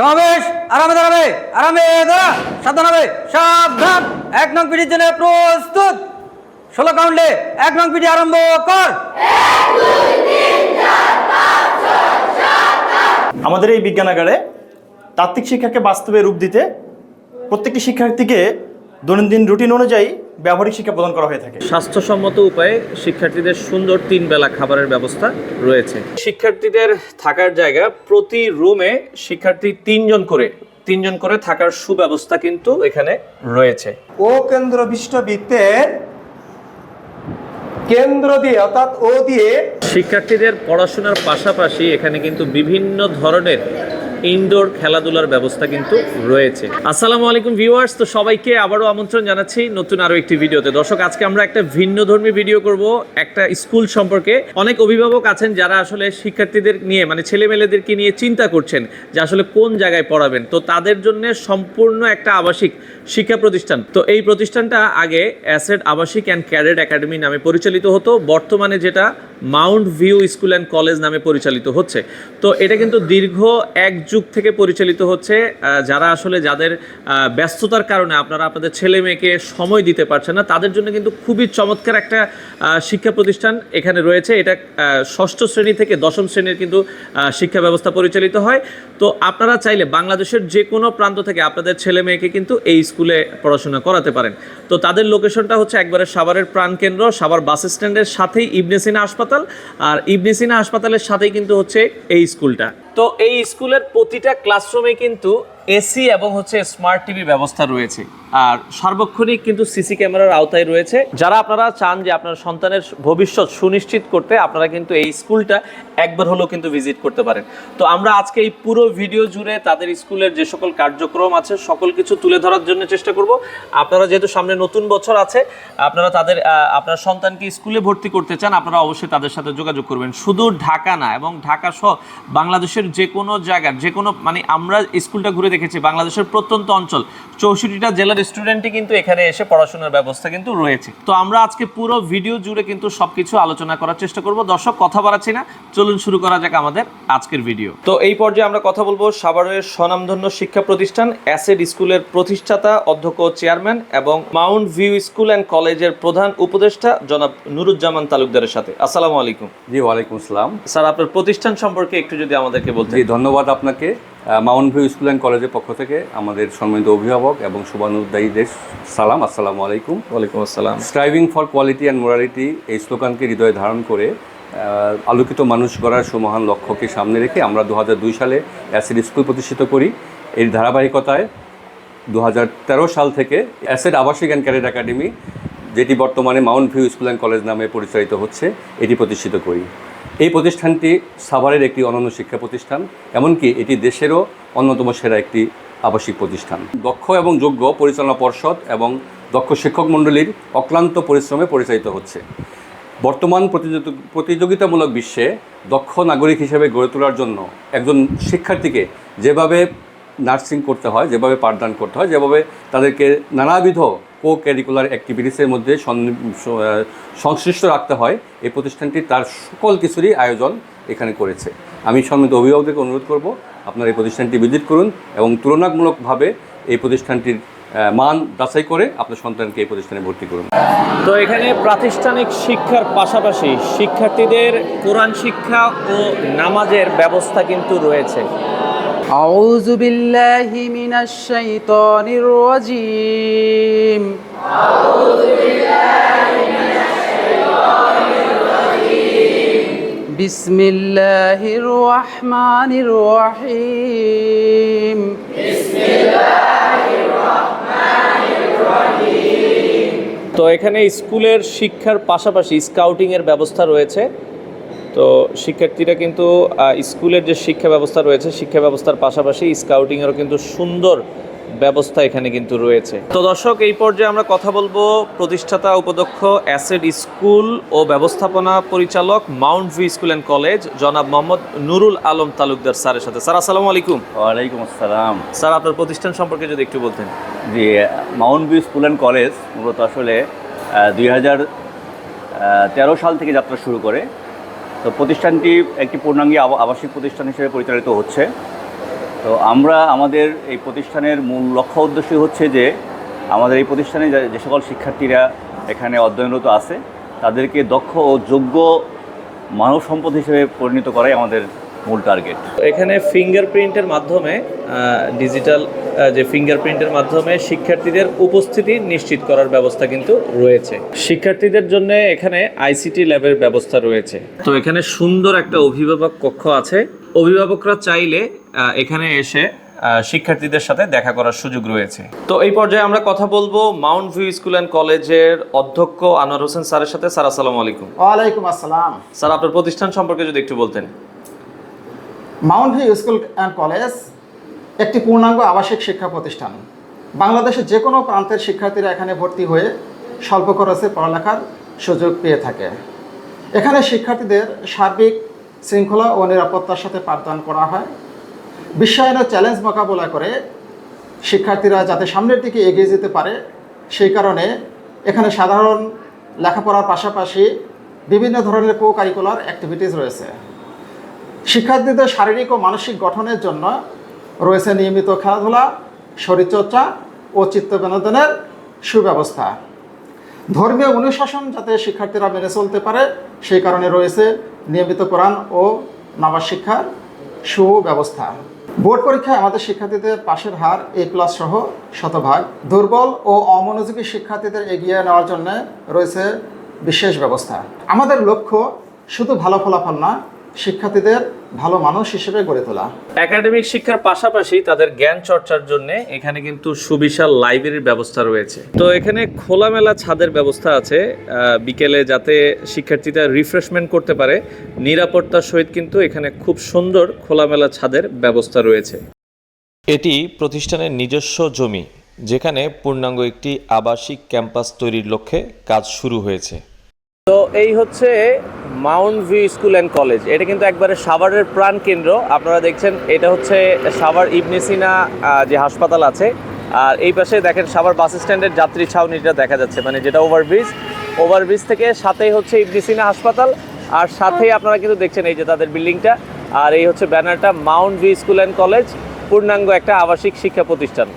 সমাবেশ, আরামে দাঁড়াবে, আরামে দাঁড়া, সাবধান হবে, সাবধান। এক নং পিটির জন্য প্রস্তুত। ষোলো কাউন্ডে এক নং পিটি আরম্ভ কর। আমাদের এই বিজ্ঞানাগারে তাত্ত্বিক শিক্ষাকে বাস্তবে রূপ দিতে প্রত্যেকটি শিক্ষার্থীকে দৈনন্দিন রুটিন অনুযায়ী ব্যবহারিক শিক্ষা প্রদান করা হয়ে থাকে। স্বাস্থ্যসম্মত উপায়ে শিক্ষার্থীদের সুন্দর তিন বেলা খাবারের ব্যবস্থা রয়েছে। শিক্ষার্থীদের থাকার জায়গা প্রতি রুমে শিক্ষার্থী তিনজন করে তিনজন করে থাকার সুব্যবস্থা কিন্তু এখানে রয়েছে। ও কেন্দ্র বিশ্ববৃত্তের কেন্দ্র দিয়ে অর্থাৎ ও দিয়ে শিক্ষার্থীদের পড়াশোনার পাশাপাশি এখানে কিন্তু বিভিন্ন ধরনের ইনডোর খেলাধুলার ব্যবস্থা কিন্তু রয়েছে। আসসালামু আলাইকুম ভিউয়ার্স, তো সবাইকে আবারও আমন্ত্রণ জানাচ্ছি নতুন আরও একটি ভিডিওতে। দর্শক, আজকে আমরা একটা ভিন্ন ধর্মী ভিডিও করব, একটা স্কুল সম্পর্কে। অনেক অভিভাবক আছেন যারা আসলে শিক্ষার্থীদের নিয়ে মানে ছেলেমেয়েদেরকে নিয়ে চিন্তা করছেন যে আসলে কোন জায়গায় পড়াবেন। তো তাদের জন্য সম্পূর্ণ একটা আবাসিক শিক্ষা প্রতিষ্ঠান। তো এই প্রতিষ্ঠানটা আগে অ্যাসেড আবাসিক অ্যান্ড ক্যাডেট একাডেমি নামে পরিচালিত হতো। বর্তমানে যেটা Mount View school and college নামে পরিচালিত হচ্ছে। তো এটা কিন্তু দীর্ঘ এক যুগ থেকে পরিচালিত হচ্ছে যারা আসলে যাদের ব্যস্ততার কারণে আপনারা আপনাদের ছেলে মেয়েকে সময় দিতে পারছেন না, তাদের জন্য কিন্তু খুবই চমৎকার একটা শিক্ষা প্রতিষ্ঠান এখানে রয়েছে। এটা ষষ্ঠ শ্রেণি থেকে দশম শ্রেণির কিন্তু শিক্ষা ব্যবস্থা পরিচালিত হয়। তো আপনারা চাইলে বাংলাদেশের যে কোনো প্রান্ত থেকে আপনাদের ছেলে মেয়েকে কিন্তু এই স্কুলে পড়াশোনা করাতে পারেন। তো তাদের লোকেশনটা হচ্ছে একবারে সাভারের প্রাণকেন্দ্র, সাভার বাস স্ট্যান্ডের সাথেই ইবনেসিনা হাসপাতাল, আর ইবনেসিনা হাসপাতালের সাথেই কিন্তু হচ্ছে এই স্কুলটা। তো এই স্কুলের প্রতিটা ক্লাসরুমে কিন্তু এসি এবং হচ্ছে স্মার্ট টিভি ব্যবস্থা রয়েছে। আর সার্বক্ষণিক কিন্তু সিসি ক্যামেরার আওতায় রয়েছে। যারা আপনারা চান যে আপনার সন্তানের ভবিষ্যৎ সুনিশ্চিত করতে, আপনারা কিন্তু এই স্কুলটা একবার হলেও কিন্তু ভিজিট করতে পারেন। তো আমরা আজকে এই পুরো ভিডিও জুড়ে তাদের স্কুলের যে সকল কার্যক্রম আছে, সকল কিছু তুলে ধরার জন্য চেষ্টা করব। আপনারা যেহেতু সামনে নতুন বছর আছে, আপনারা তাদের আপনার সন্তানকে স্কুলে ভর্তি করতে চান, আপনারা অবশ্যই তাদের সাথে যোগাযোগ করবেন। শুধু ঢাকা না, এবং ঢাকা সহ বাংলাদেশের যে কোনো জায়গার, যে কোনো মানে আমরা স্কুলটা ঘুরে দেখেছি বাংলাদেশের প্রত্যন্ত অঞ্চল। চৌষট্টিটা জেলার স্টুডেন্টই কিন্তু এখানে এসে পড়াশোনার ব্যবস্থা কিন্তু রয়েছে। তো আমরা আজকে পুরো ভিডিও জুড়ে কিন্তু সবকিছু আলোচনা করার চেষ্টা করব। দর্শক কথা বাড়াচ্ছি না। চলুন শুরু করা যাক আমাদের আজকের ভিডিও তো এই পর্যায়ে আমরা কথা বলব সাভারের স্বনামধন্য শিক্ষা প্রতিষ্ঠান অ্যাসেড স্কুলের প্রতিষ্ঠাতা অধ্যক্ষ চেয়ারম্যান এবং মাউন্ট ভিউ স্কুল অ্যান্ড কলেজের প্রধান উপদেষ্টা জনাব নুরুজ্জামান তালুকদারের সাথে। আসসালামু আলাইকুম। জি ওয়ালাইকুম আসসালাম। স্যার আপনার প্রতিষ্ঠান সম্পর্কে একটু যদি আমাদেরকে বলতে ধন্যবাদ আপনাকে। মাউন্ট ভিউ স্কুল অ্যান্ড কলেজের পক্ষ থেকে আমাদের সম্মানিত অভিভাবক এবং শুভানুদ্দায়ীদের সালাম আসসালামু আলাইকুম। ওয়ালাইকুম আসসালাম। Striving for quality and morality এই স্লোগানকে হৃদয়ে ধারণ করে আলোকিত মানুষ গড়ার সুমহান লক্ষ্যকে সামনে রেখে আমরা দু দুই সালে অ্যাসিড স্কুল প্রতিষ্ঠিত করি। এর ধারাবাহিকতায় দু হাজার তেরো সাল থেকে অ্যাসেড আবাসিক অ্যান্ড ক্যাডেট একাডেমি যেটি বর্তমানে Mount View school and college নামে পরিচালিত হচ্ছে এটি প্রতিষ্ঠিত করি। এই প্রতিষ্ঠানটি সাভারের একটি অনন্য শিক্ষা প্রতিষ্ঠান, এমনকি এটি দেশেরও অন্যতম সেরা একটি আবাসিক প্রতিষ্ঠান। দক্ষ এবং যোগ্য পরিচালনা পর্ষদ এবং দক্ষ শিক্ষক মণ্ডলীর অক্লান্ত পরিশ্রমে পরিচালিত হচ্ছে। বর্তমান প্রতিযোগি- প্রতিযোগিতামূলক বিশ্বে দক্ষ নাগরিক হিসেবে গড়ে তোলার জন্য একজন শিক্ষার্থীকে যেভাবে নার্সিং করতে হয়, যেভাবে পাঠদান করতে হয়, যেভাবে তাদেরকে নানাবিধ কো ক্যারিকুলার অ্যাক্টিভিটিসের মধ্যে সংশ্লিষ্ট রাখতে হয়। এই প্রতিষ্ঠানটি তার সকল কিছুরই আয়োজন এখানে করেছে। আমি সম্মিলিত অভিভাবকদেরকে অনুরোধ করব, আপনারা এই প্রতিষ্ঠানটি ভিজিট করুন এবং তুলনামূলকভাবে এই প্রতিষ্ঠানটির মান যাচাই করে আপনার সন্তানকে এই প্রতিষ্ঠানে ভর্তি করুন। তো এখানে প্রাতিষ্ঠানিক শিক্ষার পাশাপাশি শিক্ষার্থীদের কোরআন শিক্ষা ও নামাজের ব্যবস্থা কিন্তু রয়েছে। أعوذ بالله من الشيطان الرجيم بسم الله الرحمن الرحيم তো এখানে স্কুলের শিক্ষার পাশাপাশি স্কাউটিং এর ব্যবস্থা রয়েছে তো শিক্ষার্থীরা কিন্তু স্কুলের যে শিক্ষা ব্যবস্থা রয়েছে শিক্ষা ব্যবস্থার পাশাপাশি স্কাউটিংয়েরও কিন্তু সুন্দর ব্যবস্থা এখানে কিন্তু রয়েছে। তো দর্শক এই পর্যায়ে আমরা কথা বলব প্রতিষ্ঠাতা উপাধ্যক্ষ অ্যাসেড স্কুল ও ব্যবস্থাপনা পরিচালক Mount View school and college জনাব মোহাম্মদ নুরুল আলম তালুকদার স্যারের সাথে। স্যার আসসালামু আলাইকুম। ওয়ালাইকুম আসসালাম। স্যার আপনার প্রতিষ্ঠান সম্পর্কে যদি একটু বলতেন। জি Mount View school and college মূলত আসলে দুই হাজার তেরো সাল থেকে যাত্রা শুরু করে। তো প্রতিষ্ঠানটি একটি পূর্ণাঙ্গী আবা- আবাসিক প্রতিষ্ঠান হিসেবে পরিচালিত হচ্ছে। তো আমরা আমাদের এই প্রতিষ্ঠানের মূল লক্ষ্য উদ্দেশ্য হচ্ছে যে, আমাদের এই প্রতিষ্ঠানে যে সকল শিক্ষার্থীরা এখানে অধ্যয়নরত আছে, তাদেরকে দক্ষ ও যোগ্য মানব সম্পদ হিসেবে পরিণত করাই আমাদের মূল টার্গেট এখানে ফিঙ্গারপ্রিন্টের মাধ্যমে ডিজিটাল যে ফিঙ্গারপ্রিন্টের মাধ্যমে শিক্ষার্থীদের উপস্থিতি নিশ্চিত করার ব্যবস্থা কিন্তু রয়েছে। শিক্ষার্থীদের জন্য এখানে আইসিটি ল্যাবের ব্যবস্থা রয়েছে। তো এখানে সুন্দর একটা অভিভাবক কক্ষ আছে। অভিভাবকরা চাইলে আহ, এখানে এসে শিক্ষার্থীদের সাথে দেখা করার সুযোগ রয়েছে। তো এই পর্যায়ে আমরা কথা বলব মাউন্ট ভিউ স্কুল অ্যান্ড কলেজের অধ্যক্ষ আনোয়ার হোসেন স্যারের সাথে। স্যার আসসালামু আলাইকুম। ওয়ালাইকুম আসসালাম। স্যার আপনার প্রতিষ্ঠান সম্পর্কে যদি একটু বলতেন। Mount View school and college একটি পূর্ণাঙ্গ আবাসিক শিক্ষা প্রতিষ্ঠান। বাংলাদেশের যে কোনো প্রান্তের শিক্ষার্থীরা এখানে ভর্তি হয়ে স্বল্প খরচে পড়ালেখার সুযোগ পেয়ে থাকে। এখানে শিক্ষার্থীদের সার্বিক শৃঙ্খলা ও নিরাপত্তার সাথে পাঠদান করা হয়। বিশ্বায়নের চ্যালেঞ্জ মোকাবেলা করে শিক্ষার্থীরা যাতে সামনের দিকে এগিয়ে যেতে পারে, সেই কারণে এখানে সাধারণ লেখাপড়ার পাশাপাশি বিভিন্ন ধরনের কো কারিকুলার অ্যাক্টিভিটিস রয়েছে। শিক্ষার্থীদের শারীরিক ও মানসিক গঠনের জন্য রয়েছে নিয়মিত খেলাধুলা, শরীরচর্চা ও চিত্ত বিনোদনের সুব্যবস্থা। ধর্মীয় অনুশাসন যাতে শিক্ষার্থীরা মেনে চলতে পারে, সেই কারণে রয়েছে নিয়মিত কোরআন ও নামাজ শিক্ষার সুব্যবস্থা। বোর্ড পরীক্ষায় আমাদের শিক্ষার্থীদের পাশের হার এ প্লাস সহ শতভাগ। দুর্বল ও অমনোযোগী শিক্ষার্থীদের এগিয়ে নেওয়ার জন্য রয়েছে বিশেষ ব্যবস্থা। আমাদের লক্ষ্য শুধু ভালো ফলাফল না শিক্ষার্থীদের ভালো মানুষ হিসেবে গড়ে তোলা। একাডেমিক শিক্ষার পাশাপাশি তাদের জ্ঞান চর্চার জন্য এখানে কিন্তু সুবিশাল লাইব্রেরির ব্যবস্থা রয়েছে। তো এখানে খোলামেলা ছাদের ব্যবস্থা আছে বিকেলে যাতে শিক্ষার্থীরা রিফ্রেশমেন্ট করতে পারে। নিরাপত্তার সহিত কিন্তু এখানে খুব সুন্দর খোলামেলা ছাদের ব্যবস্থা রয়েছে। এটি প্রতিষ্ঠানের নিজস্ব জমি, যেখানে পূর্ণাঙ্গ একটি আবাসিক ক্যাম্পাস তৈরির লক্ষ্যে কাজ শুরু হয়েছে। তো এই হচ্ছে Mount View school and college এটা কিন্তু একবারে সাভারের প্রাণ কেন্দ্র। আপনারা দেখছেন, এটা হচ্ছে সাভার ইবনেসিনা যে হাসপাতাল আছে। আর এই পাশে দেখেন, সাভার বাস স্ট্যান্ডের যাত্রী ছাউনিটা দেখা যাচ্ছে। মানে যেটা ওভারব্রিজ। ওভারব্রিজ থেকে সাথেই হচ্ছে ইবনেসিনা হাসপাতাল। আর সাথেই আপনারা কিন্তু দেখছেন, এই যে তাদের বিল্ডিংটা। আর এই হচ্ছে ব্যানারটা Mount View school and college পূর্ণাঙ্গ একটা আবাসিক শিক্ষা প্রতিষ্ঠান।